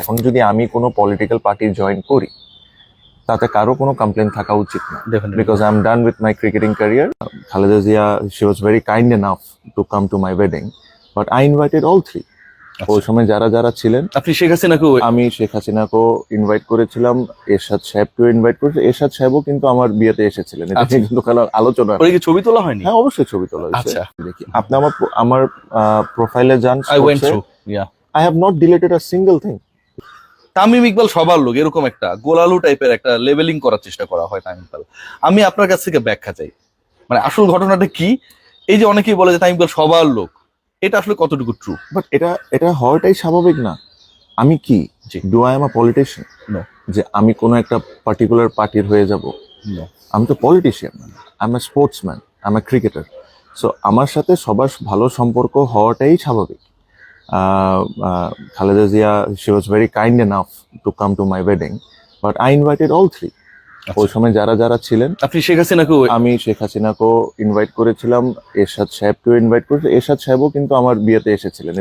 এখন যদি আমি কোনো পলিটিক্যাল পার্টি জয়েন করি তাতে কারও কোনো কমপ্লেন থাকা উচিত না। Definitely because I'm done with my cricketing career. Khaleda Zia, she was very kind enough to come to my wedding but I invited all three ওই সময় যারা যারা ছিলেন আপনি শেখ হাসিনাকে আমি শেখ হাসিনাকেও ইনভাইট করেছিলাম এরশাদ সাহেবকেও ইনভাইট করেছি এরশাদ সাহেবও কিন্তু আমার বিয়েতে এসেছিলেন। এটা আচ্ছা। কিন্তু আলোচনা ওরে কি ছবি তোলা হয়নি? হ্যাঁ অবশ্যই ছবি তোলা হয়েছে। আচ্ছা। দেখি। আপনি আমার আমার প্রোফাইলে যান I went through yeah I have not deleted a single thing Tamim Iqbal সবার লোক এরকম একটা গোলালু টাইপের একটা লেভেলিং করার চেষ্টা করা হয় তামিম ইকবাল। আমি আপনার কাছ থেকে ব্যাখ্যা চাই। মানে আসল ঘটনাটা কি? এই যে অনেকেই বলে যে তামিম ইকবাল সবার লোক এটা আসলে কতটুকু ট্রু বাট এটা এটা হওয়াটাই স্বাভাবিক না। আমি কি। Do I am a politician. যে আমি কোনো একটা পার্টিকুলার পার্টির হয়ে যাব? আমি তো politician I am a sportsman I am a cricketer so আমার সাথে সবার ভালো সম্পর্ক হওয়াটাই স্বাভাবিক। Ah, ah, Khaleda Zia she very very kind enough to come to my wedding but I invited all three ওই সময় যারা যারা ছিলেন আপনি শেখ হাসিনাকে আমি শেখ হাসিনাকেও ইনভাইট করেছিলাম এরশাদ সাহেবকেও ইনভাইট করেছি এরশাদ সাহেবও কিন্তু আমার বিয়েতে এসেছিলেন।